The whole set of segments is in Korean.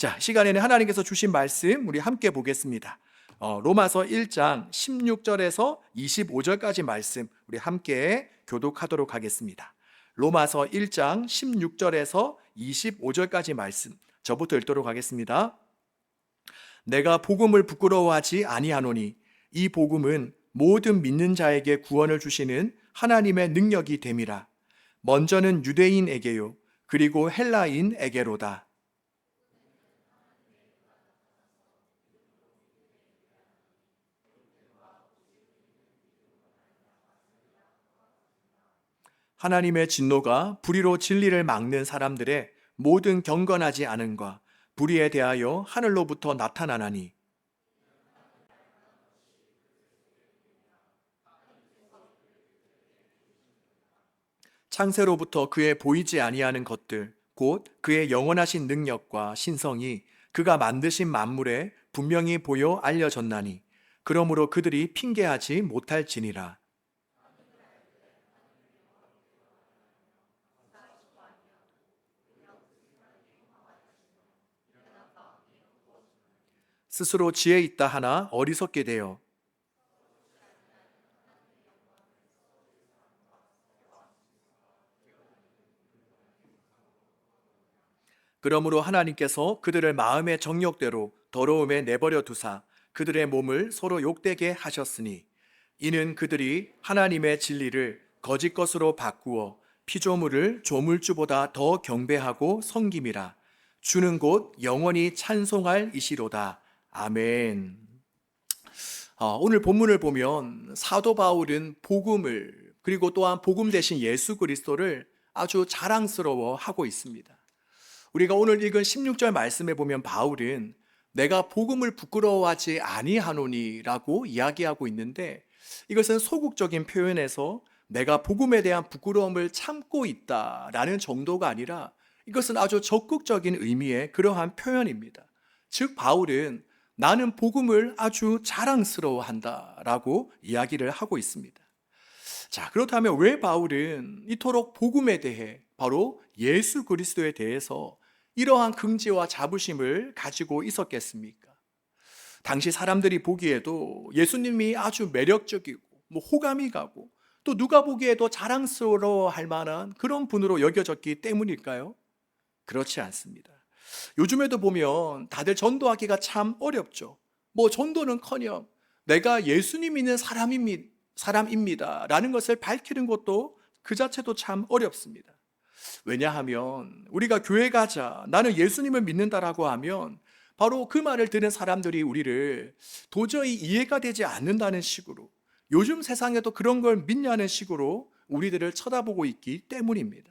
자, 시간에는 하나님께서 주신 말씀 우리 함께 보겠습니다. 어, 로마서 1장 16절에서 25절까지 말씀 우리 함께 교독하도록 하겠습니다. 로마서 1장 16절에서 25절까지 말씀 저부터 읽도록 하겠습니다. 내가 복음을 부끄러워하지 아니하노니 이 복음은 모든 믿는 자에게 구원을 주시는 하나님의 능력이 됨이라. 먼저는 유대인에게요 그리고 헬라인에게로다. 하나님의 진노가 불의로 진리를 막는 사람들의 모든 경건하지 않음과 불의에 대하여 하늘로부터 나타나나니. 창세로부터 그의 보이지 아니하는 것들 곧 그의 영원하신 능력과 신성이 그가 만드신 만물에 분명히 보여 알려졌나니 그러므로 그들이 핑계하지 못할지니라 스스로 지혜 있다 하나 어리석게 되어. 그러므로 하나님께서 그들을 마음의 정욕대로 더러움에 내버려 두사 그들의 몸을 서로 욕되게 하셨으니 이는 그들이 하나님의 진리를 거짓 것으로 바꾸어 피조물을 조물주보다 더 경배하고 섬김이라 주는 곳 영원히 찬송할 이시로다 아멘. 어, 오늘 본문을 보면 사도 바울은 복음을 그리고 또한 복음 대신 예수 그리스도를 아주 자랑스러워 하고 있습니다. 우리가 오늘 읽은 16절 말씀에 보면 바울은 내가 복음을 부끄러워하지 아니하노니라고 이야기하고 있는데 이것은 소극적인 표현에서 내가 복음에 대한 부끄러움을 참고 있다라는 정도가 아니라 이것은 아주 적극적인 의미의 그러한 표현입니다. 즉 바울은 나는 복음을 아주 자랑스러워 한다라고 이야기를 하고 있습니다. 자, 그렇다면 왜 바울은 이토록 복음에 대해 바로 예수 그리스도에 대해서 이러한 긍지와 자부심을 가지고 있었겠습니까? 당시 사람들이 보기에도 예수님이 아주 매력적이고 뭐 호감이 가고 또 누가 보기에도 자랑스러워 할 만한 그런 분으로 여겨졌기 때문일까요? 그렇지 않습니다. 요즘에도 보면 다들 전도하기가 참 어렵죠. 뭐 전도는커녕 내가 예수님 믿는 사람입니다. 사람입니다 라는 것을 밝히는 것도 그 자체도 참 어렵습니다. 왜냐하면 우리가 교회 가자 나는 예수님을 믿는다라고 하면 바로 그 말을 들은 사람들이 우리를 도저히 이해가 되지 않는다는 식으로 요즘 세상에도 그런 걸 믿냐는 식으로 우리들을 쳐다보고 있기 때문입니다.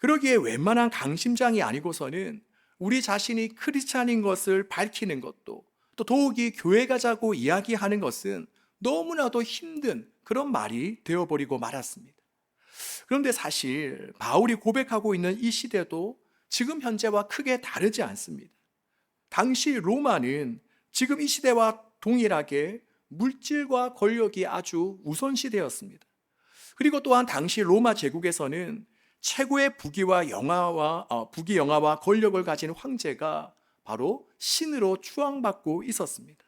그러기에 웬만한 강심장이 아니고서는 우리 자신이 크리스찬인 것을 밝히는 것도 또 더욱이 교회 가자고 이야기하는 것은 너무나도 힘든 그런 말이 되어버리고 말았습니다. 그런데 사실 바울이 고백하고 있는 이 시대도 지금 현재와 크게 다르지 않습니다. 당시 로마는 지금 이 시대와 동일하게 물질과 권력이 아주 우선시되었습니다. 그리고 또한 당시 로마 제국에서는 최고의 부귀와 영화와 어, 부귀 영화와 권력을 가진 황제가 바로 신으로 추앙받고 있었습니다.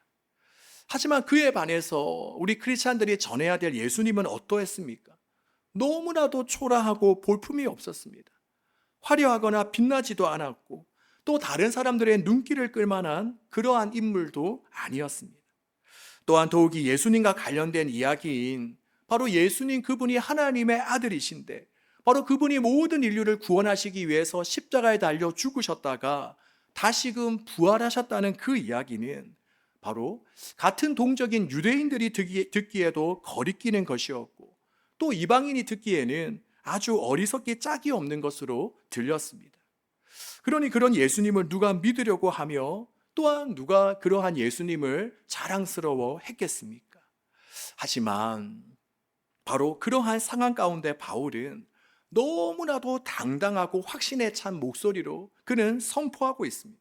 하지만 그에 반해서 우리 크리스찬들이 전해야 될 예수님은 어떠했습니까? 너무나도 초라하고 볼품이 없었습니다. 화려하거나 빛나지도 않았고 또 다른 사람들의 눈길을 끌만한 그러한 인물도 아니었습니다. 또한 더욱이 예수님과 관련된 이야기인 바로 예수님 그분이 하나님의 아들이신데 바로 그분이 모든 인류를 구원하시기 위해서 십자가에 달려 죽으셨다가 다시금 부활하셨다는 그 이야기는 바로 같은 동적인 유대인들이 듣기 에도 거리끼는 것이었고 또 이방인이 듣기에는 아주 어리석기 짝이 없는 것으로 들렸습니다. 그러니 그런 예수님을 누가 믿으려고 하며 또한 누가 그러한 예수님을 자랑스러워 했겠습니까? 하지만 바로 그러한 상황 가운데 바울은 너무나도 당당하고 확신에 찬 목소리로 그는 선포하고 있습니다.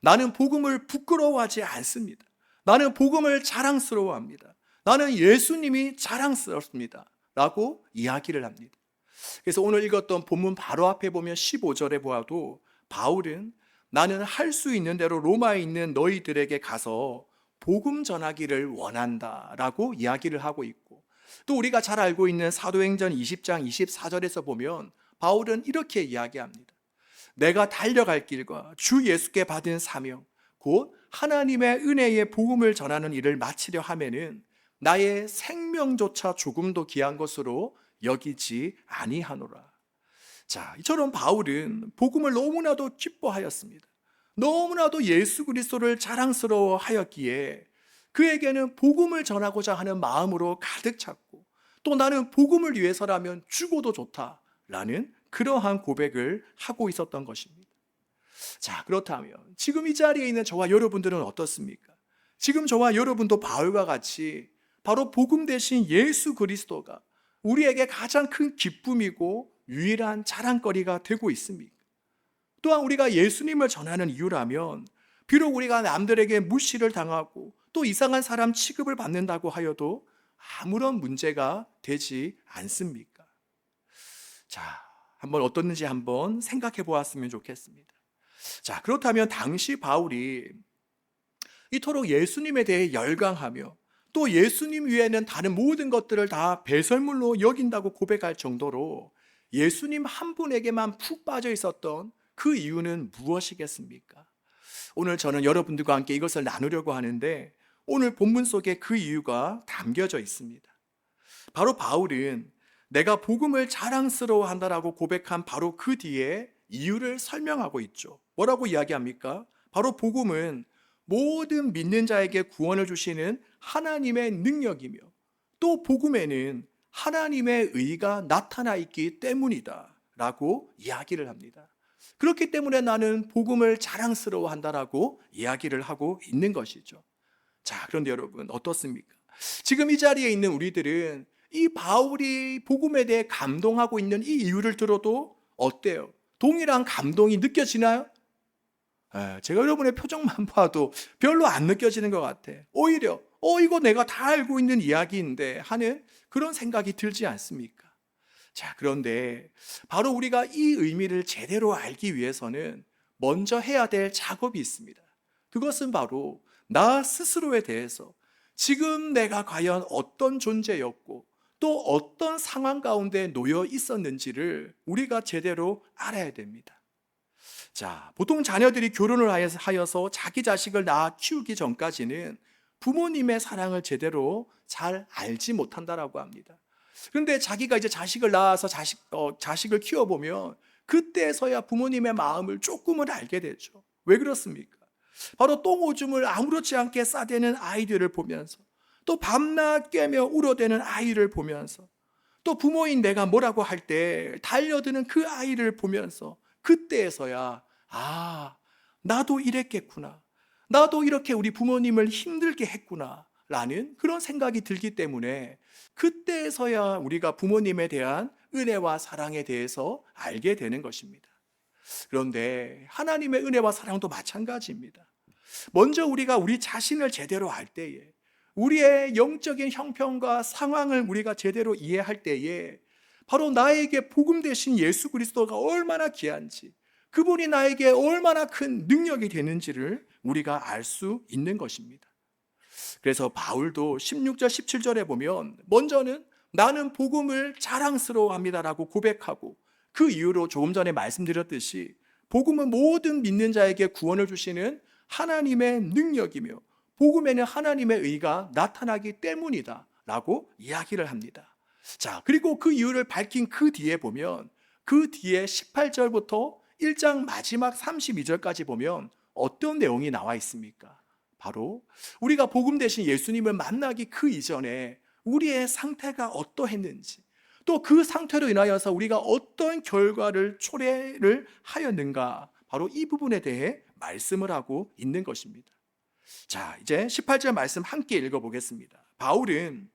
나는 복음을 부끄러워하지 않습니다. 나는 복음을 자랑스러워합니다. 나는 예수님이 자랑스럽습니다. 라고 이야기를 합니다. 그래서 오늘 읽었던 본문 바로 앞에 보면 15절에 보아도 바울은 나는 할 수 있는 대로 로마에 있는 너희들에게 가서 복음 전하기를 원한다 라고 이야기를 하고 있고 또 우리가 잘 알고 있는 사도행전 20장 24절에서 보면 바울은 이렇게 이야기합니다. 내가 달려갈 길과 주 예수께 받은 사명 곧 하나님의 은혜의 복음을 전하는 일을 마치려 하면은 나의 생명조차 조금도 귀한 것으로 여기지 아니하노라. 자, 이처럼 바울은 복음을 너무나도 기뻐하였습니다. 너무나도 예수 그리스도를 자랑스러워 하였기에 그에게는 복음을 전하고자 하는 마음으로 가득 찼고 또 나는 복음을 위해서라면 죽어도 좋다라는 그러한 고백을 하고 있었던 것입니다. 자, 그렇다면 지금 이 자리에 있는 저와 여러분들은 어떻습니까? 지금 저와 여러분도 바울과 같이 바로 복음 대신 예수 그리스도가 우리에게 가장 큰 기쁨이고 유일한 자랑거리가 되고 있습니까? 또한 우리가 예수님을 전하는 이유라면 비록 우리가 남들에게 무시를 당하고 또 이상한 사람 취급을 받는다고 하여도 아무런 문제가 되지 않습니까? 자, 한번 어떻는지 한번 생각해 보았으면 좋겠습니다. 자, 그렇다면 당시 바울이 이토록 예수님에 대해 열광하며 또 예수님 위에는 다른 모든 것들을 다 배설물로 여긴다고 고백할 정도로 예수님 한 분에게만 푹 빠져 있었던 그 이유는 무엇이겠습니까? 오늘 저는 여러분들과 함께 이것을 나누려고 하는데 오늘 본문 속에 그 이유가 담겨져 있습니다. 바로 바울은 내가 복음을 자랑스러워 한다라고 고백한 바로 그 뒤에 이유를 설명하고 있죠. 뭐라고 이야기합니까? 바로 복음은 모든 믿는 자에게 구원을 주시는 하나님의 능력이며 또 복음에는 하나님의 의가 나타나 있기 때문이다. 라고 이야기를 합니다. 그렇기 때문에 나는 복음을 자랑스러워 한다라고 이야기를 하고 있는 것이죠. 자, 그런데 여러분, 어떻습니까? 지금 이 자리에 있는 우리들은 이 바울이 복음에 대해 감동하고 있는 이 이유를 들어도 어때요? 동일한 감동이 느껴지나요? 에, 제가 여러분의 표정만 봐도 별로 안 느껴지는 것 같아. 오히려, 어, 이거 내가 다 알고 있는 이야기인데 하는 그런 생각이 들지 않습니까? 자, 그런데 바로 우리가 이 의미를 제대로 알기 위해서는 먼저 해야 될 작업이 있습니다. 그것은 바로 나 스스로에 대해서 지금 내가 과연 어떤 존재였고 또 어떤 상황 가운데 놓여 있었는지를 우리가 제대로 알아야 됩니다. 자, 보통 자녀들이 결혼을 하여서 자기 자식을 낳아 키우기 전까지는 부모님의 사랑을 제대로 잘 알지 못한다라고 합니다. 그런데 자기가 이제 자식을 낳아서 자식, 어, 자식을 키워보면 그때서야 부모님의 마음을 조금은 알게 되죠. 왜 그렇습니까? 바로 똥오줌을 아무렇지 않게 싸대는 아이들을 보면서 또 밤낮 깨며 울어대는 아이를 보면서 또 부모인 내가 뭐라고 할 때 달려드는 그 아이를 보면서 그때에서야 아 나도 이랬겠구나 나도 이렇게 우리 부모님을 힘들게 했구나 라는 그런 생각이 들기 때문에 그때에서야 우리가 부모님에 대한 은혜와 사랑에 대해서 알게 되는 것입니다. 그런데 하나님의 은혜와 사랑도 마찬가지입니다. 먼저 우리가 우리 자신을 제대로 알 때에 우리의 영적인 형편과 상황을 우리가 제대로 이해할 때에 바로 나에게 복음 대신 예수 그리스도가 얼마나 귀한지 그분이 나에게 얼마나 큰 능력이 되는지를 우리가 알 수 있는 것입니다. 그래서 바울도 16절 17절에 보면 먼저는 나는 복음을 자랑스러워합니다라고 고백하고 그 이유로 조금 전에 말씀드렸듯이 복음은 모든 믿는 자에게 구원을 주시는 하나님의 능력이며 복음에는 하나님의 의가 나타나기 때문이다 라고 이야기를 합니다. 자, 그리고 그 이유를 밝힌 그 뒤에 보면 그 뒤에 18절부터 1장 마지막 32절까지 보면 어떤 내용이 나와 있습니까? 바로 우리가 복음 대신 예수님을 만나기 그 이전에 우리의 상태가 어떠했는지 또 그 상태로 인하여서 우리가 어떤 결과를 초래를 하였는가 바로 이 부분에 대해 말씀을 하고 있는 것입니다. 자, 이제 18절 말씀 함께 읽어보겠습니다. 바울은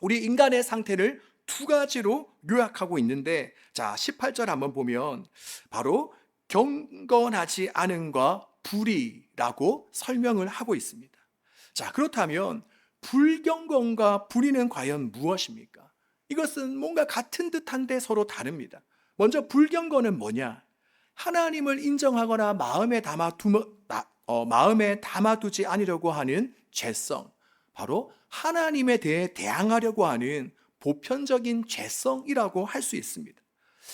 우리 인간의 상태를 두 가지로 요약하고 있는데, 자, 18절 한번 보면 바로 경건하지 않음과 불의라고 설명을 하고 있습니다. 자, 그렇다면 불경건과 불의는 과연 무엇입니까? 이것은 뭔가 같은 듯한데 서로 다릅니다. 먼저 불경건은 뭐냐? 하나님을 인정하거나 마음에 담아 두 어, 마음에 담아두지 않으려고 하는 죄성, 바로 하나님에 대해 대항하려고 하는 보편적인 죄성이라고 할 수 있습니다.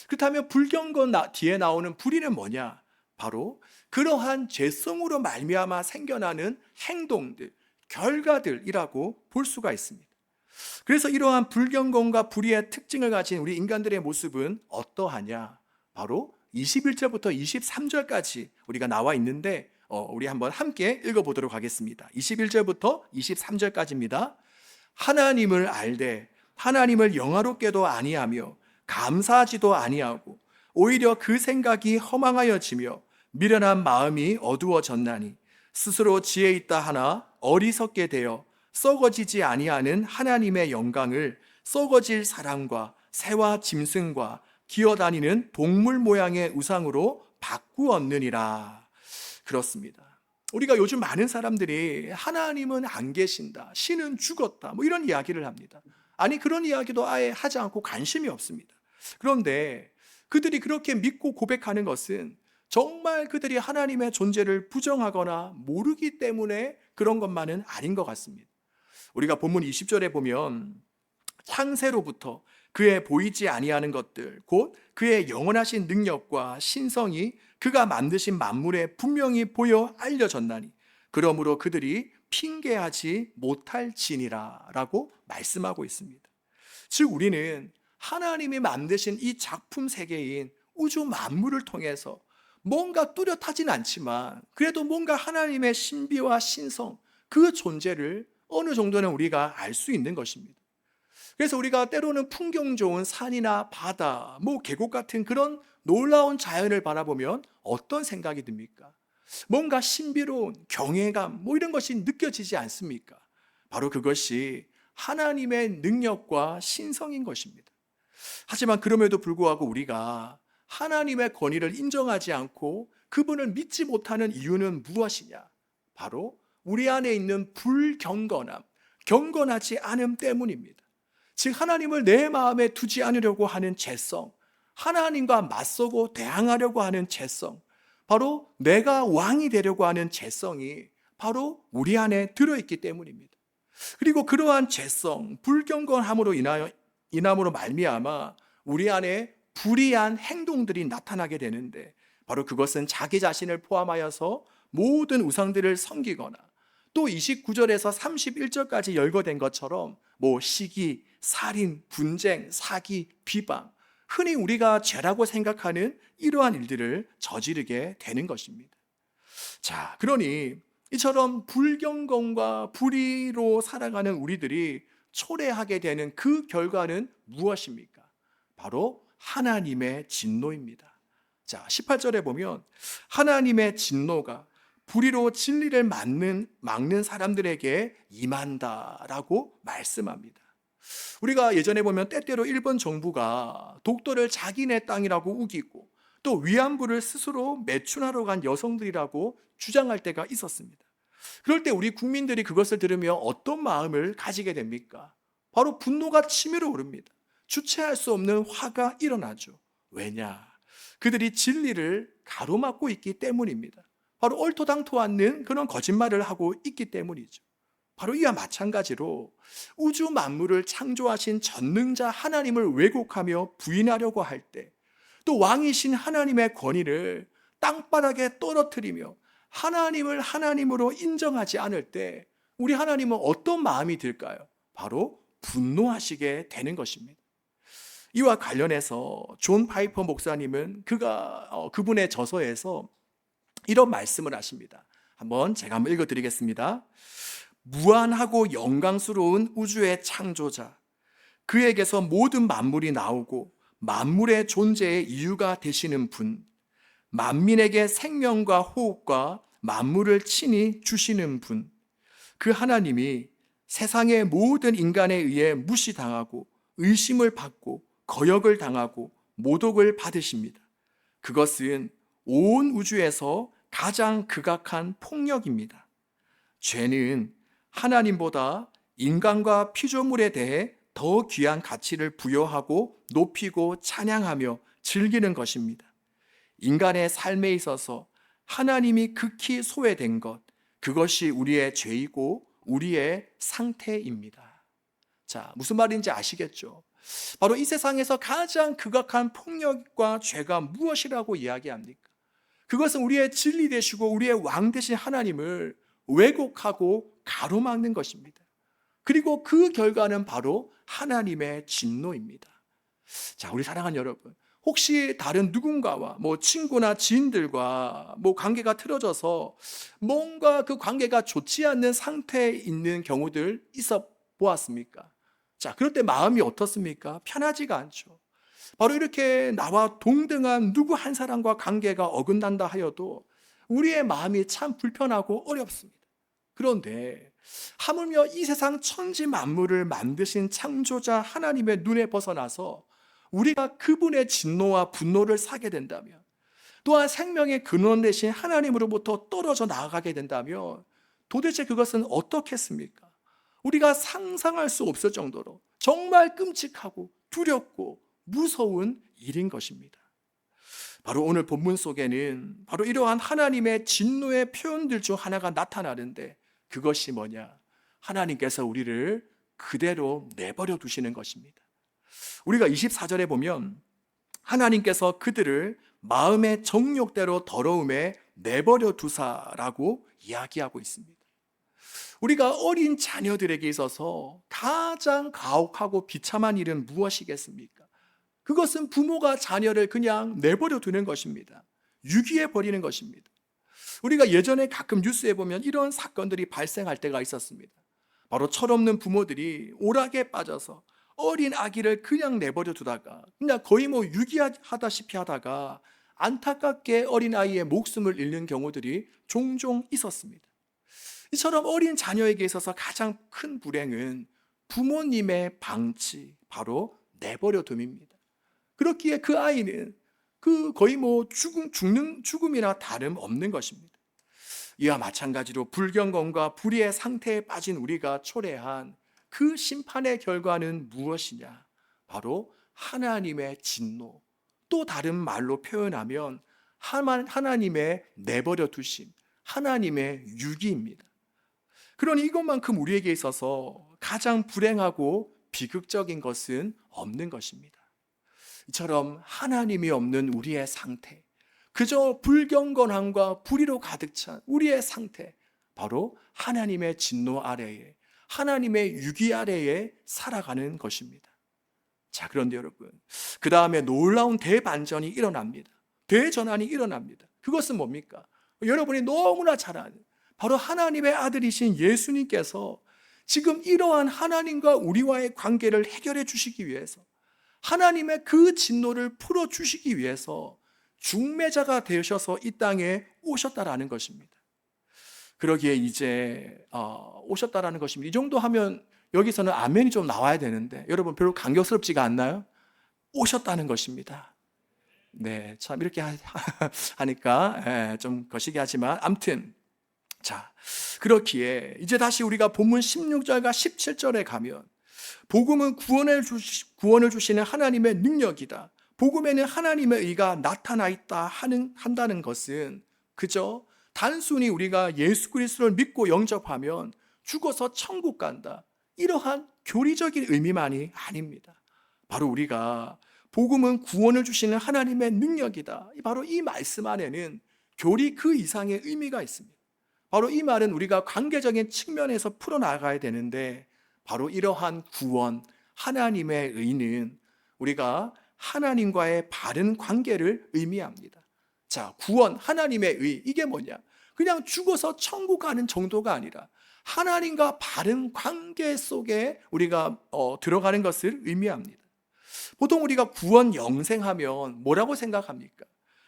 그렇다면 불경건 나- 뒤에 나오는 불의는 뭐냐? 바로 그러한 죄성으로 말미암아 생겨나는 행동들, 결과들이라고 볼 수가 있습니다. 그래서 이러한 불경건과 불의의 특징을 가진 우리 인간들의 모습은 어떠하냐? 바로 21절부터 23절까지 우리가 나와 있는데 어, 우리 한번 함께 읽어보도록 하겠습니다. 21절부터 23절까지입니다. 하나님을 알되 하나님을 영화롭게도 아니하며 감사하지도 아니하고 오히려 그 생각이 허망하여지며 미련한 마음이 어두워졌나니 스스로 지혜 있다 하나 어리석게 되어 썩어지지 아니하는 하나님의 영광을 썩어질 사람과 새와 짐승과 기어다니는 동물 모양의 우상으로 바꾸었느니라. 그렇습니다. 우리가 요즘 많은 사람들이 하나님은 안 계신다. 신은 죽었다. 뭐 이런 이야기를 합니다. 아니, 그런 이야기도 아예 하지 않고 관심이 없습니다. 그런데 그들이 그렇게 믿고 고백하는 것은 정말 그들이 하나님의 존재를 부정하거나 모르기 때문에 그런 것만은 아닌 것 같습니다. 우리가 본문 20절에 보면 창세로부터 그의 보이지 아니하는 것들 곧 그의 영원하신 능력과 신성이 그가 만드신 만물에 분명히 보여 알려졌나니 그러므로 그들이 핑계하지 못할 진이라라고 말씀하고 있습니다. 즉 우리는 하나님이 만드신 이 작품 세계인 우주 만물을 통해서 뭔가 뚜렷하진 않지만 그래도 뭔가 하나님의 신비와 신성 그 존재를 어느 정도는 우리가 알 수 있는 것입니다. 그래서 우리가 때로는 풍경 좋은 산이나 바다, 뭐 계곡 같은 그런 놀라운 자연을 바라보면 어떤 생각이 듭니까? 뭔가 신비로운 경외감, 뭐 이런 것이 느껴지지 않습니까? 바로 그것이 하나님의 능력과 신성인 것입니다. 하지만 그럼에도 불구하고 우리가 하나님의 권위를 인정하지 않고 그분을 믿지 못하는 이유는 무엇이냐? 바로 우리 안에 있는 불경건함, 경건하지 않음 때문입니다. 즉 하나님을 내 마음에 두지 않으려고 하는 죄성, 하나님과 맞서고 대항하려고 하는 죄성, 바로 내가 왕이 되려고 하는 죄성이 바로 우리 안에 들어있기 때문입니다. 그리고 그러한 죄성, 불경건함으로 인하여 인함으로 말미암아 우리 안에 불의한 행동들이 나타나게 되는데 바로 그것은 자기 자신을 포함하여서 모든 우상들을 섬기거나 또 29절에서 31절까지 열거된 것처럼 뭐 시기, 살인, 분쟁, 사기, 비방 흔히 우리가 죄라고 생각하는 이러한 일들을 저지르게 되는 것입니다. 자, 그러니 이처럼 불경건과 불의로 살아가는 우리들이 초래하게 되는 그 결과는 무엇입니까? 바로 하나님의 진노입니다. 자, 18절에 보면 하나님의 진노가 불의로 진리를 막는, 막는 사람들에게 임한다라고 말씀합니다. 우리가 예전에 보면 때때로 일본 정부가 독도를 자기네 땅이라고 우기고 또 위안부를 스스로 매춘하러 간 여성들이라고 주장할 때가 있었습니다. 그럴 때 우리 국민들이 그것을 들으며 어떤 마음을 가지게 됩니까? 바로 분노가 치밀어 오릅니다. 주체할 수 없는 화가 일어나죠. 왜냐? 그들이 진리를 가로막고 있기 때문입니다. 바로 옳토당토 않는 그런 거짓말을 하고 있기 때문이죠. 바로 이와 마찬가지로 우주 만물을 창조하신 전능자 하나님을 왜곡하며 부인하려고 할 때, 또 왕이신 하나님의 권위를 땅바닥에 떨어뜨리며 하나님을 하나님으로 인정하지 않을 때, 우리 하나님은 어떤 마음이 들까요? 바로 분노하시게 되는 것입니다. 이와 관련해서 존 파이퍼 목사님은 그가 어, 그분의 저서에서 이런 말씀을 하십니다. 한번 제가 한번 읽어드리겠습니다. 무한하고 영광스러운 우주의 창조자, 그에게서 모든 만물이 나오고 만물의 존재의 이유가 되시는 분, 만민에게 생명과 호흡과 만물을 친히 주시는 분, 그 하나님이 세상의 모든 인간에 의해 무시당하고 의심을 받고 거역을 당하고 모독을 받으십니다. 그것은 온 우주에서 가장 극악한 폭력입니다. 죄는 하나님보다 인간과 피조물에 대해 더 귀한 가치를 부여하고 높이고 찬양하며 즐기는 것입니다. 인간의 삶에 있어서 하나님이 극히 소외된 것, 그것이 우리의 죄이고 우리의 상태입니다. 자, 무슨 말인지 아시겠죠? 바로 이 세상에서 가장 극악한 폭력과 죄가 무엇이라고 이야기합니까? 그것은 우리의 진리 되시고 우리의 왕 되신 하나님을 왜곡하고 가로막는 것입니다. 그리고 그 결과는 바로 하나님의 진노입니다. 자, 우리 사랑하는 여러분. 혹시 다른 누군가와 뭐 친구나 지인들과 뭐 관계가 틀어져서 뭔가 그 관계가 좋지 않는 상태에 있는 경우들 있어 보았습니까? 자, 그럴 때 마음이 어떻습니까? 편하지가 않죠. 바로 이렇게 나와 동등한 누구 한 사람과 관계가 어긋난다 하여도 우리의 마음이 참 불편하고 어렵습니다. 그런데 하물며 이 세상 천지 만물을 만드신 창조자 하나님의 눈에 벗어나서 우리가 그분의 진노와 분노를 사게 된다면 또한 생명의 근원 되신 하나님으로부터 떨어져 나아가게 된다면 도대체 그것은 어떻겠습니까? 우리가 상상할 수 없을 정도로 정말 끔찍하고 두렵고 무서운 일인 것입니다. 바로 오늘 본문 속에는 바로 이러한 하나님의 진노의 표현들 중 하나가 나타나는데 그것이 뭐냐? 하나님께서 우리를 그대로 내버려 두시는 것입니다. 우리가 24절에 보면 하나님께서 그들을 마음의 정욕대로 더러움에 내버려 두사라고 이야기하고 있습니다. 우리가 어린 자녀들에게 있어서 가장 가혹하고 비참한 일은 무엇이겠습니까? 그것은 부모가 자녀를 그냥 내버려 두는 것입니다. 유기해 버리는 것입니다. 우리가 예전에 가끔 뉴스에 보면 이런 사건들이 발생할 때가 있었습니다. 바로 철없는 부모들이 오락에 빠져서 어린 아기를 그냥 내버려 두다가 그냥 거의 뭐 유기하다시피 하다가 안타깝게 어린 아이의 목숨을 잃는 경우들이 종종 있었습니다. 이처럼 어린 자녀에게 있어서 가장 큰 불행은 부모님의 방치, 바로 내버려 둠입니다. 그렇기에 그 아이는 그 거의 뭐 죽음, 죽는 죽음이나 다름 없는 것입니다. 이와 마찬가지로 불경건과 불의의 상태에 빠진 우리가 초래한 그 심판의 결과는 무엇이냐? 바로 하나님의 진노. 또 다른 말로 표현하면 하나님의 내버려 두심, 하나님의 유기입니다. 그러니 이것만큼 우리에게 있어서 가장 불행하고 비극적인 것은 없는 것입니다. 이처럼 하나님이 없는 우리의 상태, 그저 불경건함과 불의로 가득 찬 우리의 상태, 바로 하나님의 진노 아래에, 하나님의 유기 아래에 살아가는 것입니다. 자, 그런데 여러분, 그 다음에 놀라운 대반전이 일어납니다. 대전환이 일어납니다. 그것은 뭡니까? 여러분이 너무나 잘 아는 바로 하나님의 아들이신 예수님께서 지금 이러한 하나님과 우리와의 관계를 해결해 주시기 위해서 하나님의 그 진노를 풀어 주시기 위해서 중매자가 되셔서 이 땅에 오셨다라는 것입니다. 그러기에 이제 어, 오셨다라는 것입니다. 이 정도 하면 여기서는 아멘이 좀 나와야 되는데 여러분 별로 감격스럽지가 않나요? 오셨다는 것입니다. 네, 참 이렇게 하니까 예, 좀 거시기 하지만 암튼 자, 그렇기에 이제 다시 우리가 본문 16절과 17절에 가면 복음은 구원을, 주시, 구원을 주시는 하나님의 능력이다. 복음에는 하나님의 의가 나타나 있다 하는, 한다는 것은 그저 단순히 우리가 예수 그리스도를 믿고 영접하면 죽어서 천국 간다. 이러한 교리적인 의미만이 아닙니다. 바로 우리가 복음은 구원을 주시는 하나님의 능력이다. 바로 이 말씀 안에는 교리 그 이상의 의미가 있습니다. 바로 이 말은 우리가 관계적인 측면에서 풀어나가야 되는데 바로 이러한 구원, 하나님의 의는 우리가 하나님과의 바른 관계를 의미합니다. 자, 구원, 하나님의 의, 이게 뭐냐? 그냥 죽어서 천국 가는 정도가 아니라 하나님과 바른 관계 속에 우리가 어, 들어가는 것을 의미합니다. 보통 우리가 구원 영생하면 뭐라고 생각합니까?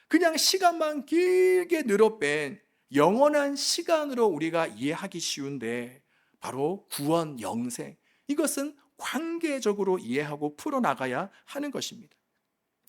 그냥 시간만 길게 늘어뺀 영원한 시간으로 우리가 이해하기 쉬운데 바로 구원, 영생 이것은 관계적으로 이해하고 풀어나가야 하는 것입니다.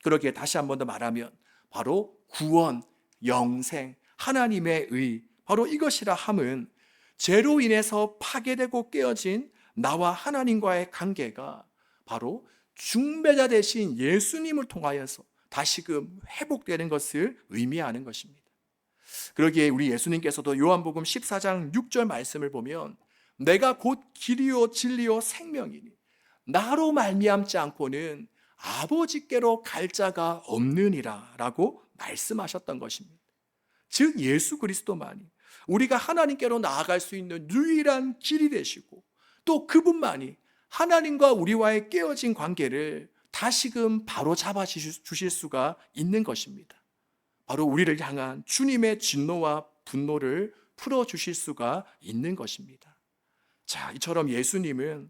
그러기에 다시 한 번 더 말하면 바로 구원, 영생, 하나님의 의 바로 이것이라 함은 죄로 인해서 파괴되고 깨어진 나와 하나님과의 관계가 바로 중배자 대신 예수님을 통하여서 다시금 회복되는 것을 의미하는 것입니다. 그러기에 우리 예수님께서도 요한복음 14장 6절 말씀을 보면 내가 곧 길이요 진리요 생명이니 나로 말미암지 않고는 아버지께로 갈 자가 없느니라라고 말씀하셨던 것입니다. 즉 예수 그리스도만이 우리가 하나님께로 나아갈 수 있는 유일한 길이 되시고 또 그분만이 하나님과 우리와의 깨어진 관계를 다시금 바로 잡아 주실 수가 있는 것입니다. 바로 우리를 향한 주님의 진노와 분노를 풀어 주실 수가 있는 것입니다. 자, 이처럼 예수님은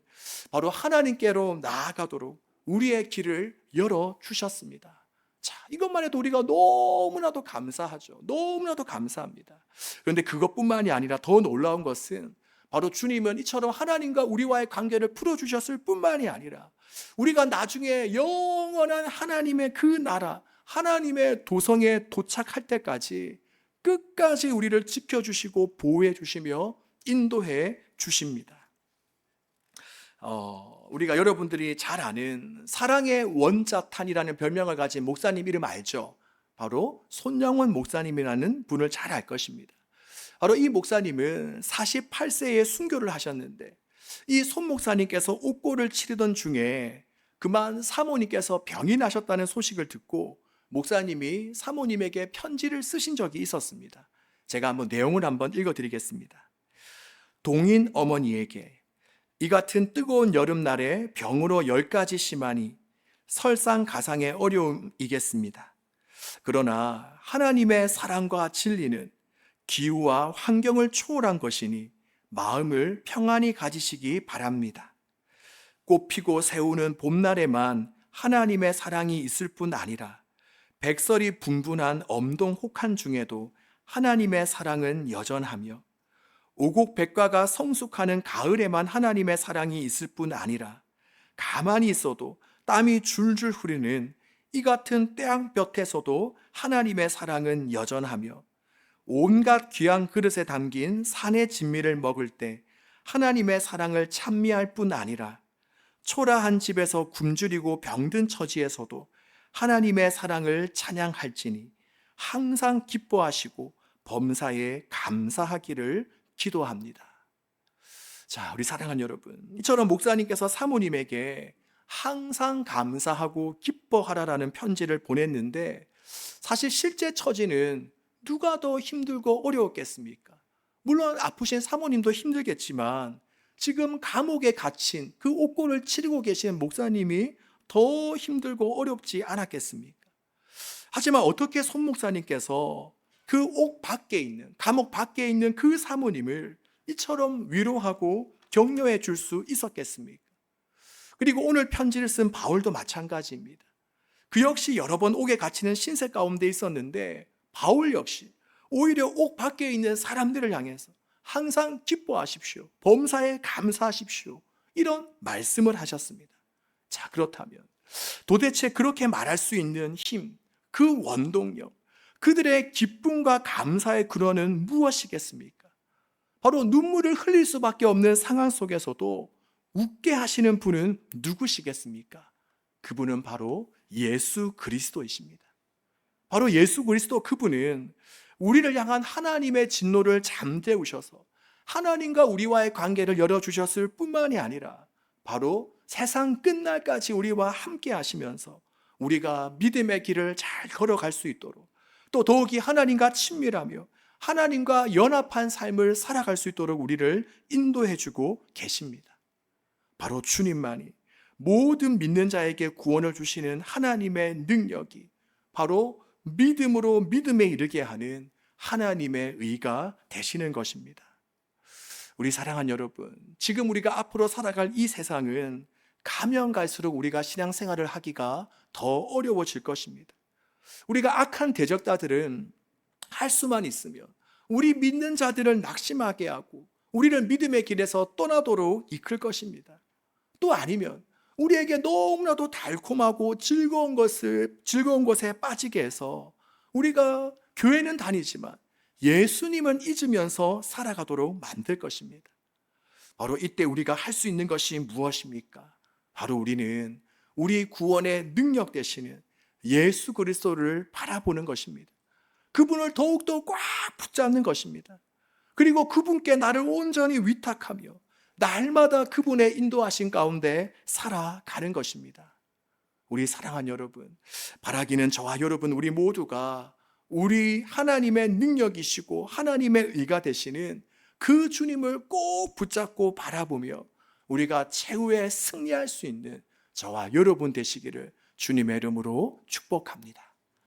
바로 하나님께로 나아가도록 우리의 길을 열어 주셨습니다. 자, 이것만 해도 우리가 너무나도 감사하죠. 너무나도 감사합니다. 그런데 그것뿐만이 아니라 더 놀라운 것은 바로 주님은 이처럼 하나님과 우리와의 관계를 풀어 주셨을 뿐만이 아니라 우리가 나중에 영원한 하나님의 그 나라, 하나님의 도성에 도착할 때까지 끝까지 우리를 지켜주시고 보호해 주시며 인도해 주십니다. 어, 우리가 여러분들이 잘 아는 사랑의 원자탄이라는 별명을 가진 목사님 이름 알죠? 바로 손영원 목사님이라는 분을 잘 알 것입니다. 바로 이 목사님은 48세에 순교를 하셨는데 이 손 목사님께서 옥고를 치르던 중에 그만 사모님께서 병이 나셨다는 소식을 듣고 목사님이 사모님에게 편지를 쓰신 적이 있었습니다. 제가 한번 내용을 한번 읽어 드리겠습니다. 동인 어머니에게 이 같은 뜨거운 여름날에 병으로 열까지 심하니 설상가상의 어려움이겠습니다. 그러나 하나님의 사랑과 진리는 기후와 환경을 초월한 것이니 마음을 평안히 가지시기 바랍니다. 꽃 피고 새우는 봄날에만 하나님의 사랑이 있을 뿐 아니라 백설이 분분한 엄동 혹한 중에도 하나님의 사랑은 여전하며 오곡 백과가 성숙하는 가을에만 하나님의 사랑이 있을 뿐 아니라 가만히 있어도 땀이 줄줄 흐르는 이 같은 태양볕에서도 하나님의 사랑은 여전하며 온갖 귀한 그릇에 담긴 산의 진미를 먹을 때 하나님의 사랑을 찬미할 뿐 아니라 초라한 집에서 굶주리고 병든 처지에서도 하나님의 사랑을 찬양할지니 항상 기뻐하시고 범사에 감사하기를 기도합니다. 자, 우리 사랑하는 여러분. 이처럼 목사님께서 사모님에게 항상 감사하고 기뻐하라라는 편지를 보냈는데 사실 실제 처지는 누가 더 힘들고 어려웠겠습니까? 물론 아프신 사모님도 힘들겠지만 지금 감옥에 갇힌 그 옥고를 치르고 계신 목사님이 더 힘들고 어렵지 않았겠습니까? 하지만 어떻게 손 목사님께서 그 옥 밖에 있는, 감옥 밖에 있는 그 사모님을 이처럼 위로하고 격려해 줄 수 있었겠습니까? 그리고 오늘 편지를 쓴 바울도 마찬가지입니다. 그 역시 여러 번 옥에 갇히는 신세 가운데 있었는데 바울 역시 오히려 옥 밖에 있는 사람들을 향해서 항상 기뻐하십시오. 범사에 감사하십시오. 이런 말씀을 하셨습니다. 자, 그렇다면 도대체 그렇게 말할 수 있는 힘, 그 원동력, 그들의 기쁨과 감사의 근원은 무엇이겠습니까? 바로 눈물을 흘릴 수밖에 없는 상황 속에서도 웃게 하시는 분은 누구시겠습니까? 그분은 바로 예수 그리스도이십니다. 바로 예수 그리스도 그분은 우리를 향한 하나님의 진노를 잠재우셔서 하나님과 우리와의 관계를 열어주셨을 뿐만이 아니라 바로 세상 끝날까지 우리와 함께 하시면서 우리가 믿음의 길을 잘 걸어갈 수 있도록 또 더욱이 하나님과 친밀하며 하나님과 연합한 삶을 살아갈 수 있도록 우리를 인도해 주고 계십니다. 바로 주님만이 모든 믿는 자에게 구원을 주시는 하나님의 능력이 바로 믿음으로 믿음에 이르게 하는 하나님의 의가 되시는 것입니다. 우리 사랑한 여러분, 지금 우리가 앞으로 살아갈 이 세상은 가면 갈수록 우리가 신앙생활을 하기가 더 어려워질 것입니다. 우리가 악한 대적자들은 할 수만 있으면 우리 믿는 자들을 낙심하게 하고 우리를 믿음의 길에서 떠나도록 이끌 것입니다. 또 아니면 우리에게 너무나도 달콤하고 즐거운 것을 즐거운 것에 빠지게 해서 우리가 교회는 다니지만 예수님은 잊으면서 살아가도록 만들 것입니다. 바로 이때 우리가 할 수 있는 것이 무엇입니까? 바로 우리는 우리 구원의 능력 되시는 예수 그리스도를 바라보는 것입니다. 그분을 더욱더 꽉 붙잡는 것입니다. 그리고 그분께 나를 온전히 위탁하며 날마다 그분의 인도하신 가운데 살아가는 것입니다. 우리 사랑하는 여러분, 바라기는 저와 여러분 우리 모두가 우리 하나님의 능력이시고 하나님의 의가 되시는 그 주님을 꼭 붙잡고 바라보며 우리가 최후에 승리할 수 있는 저와 여러분 되시기를 주님의 이름으로 축복합니다.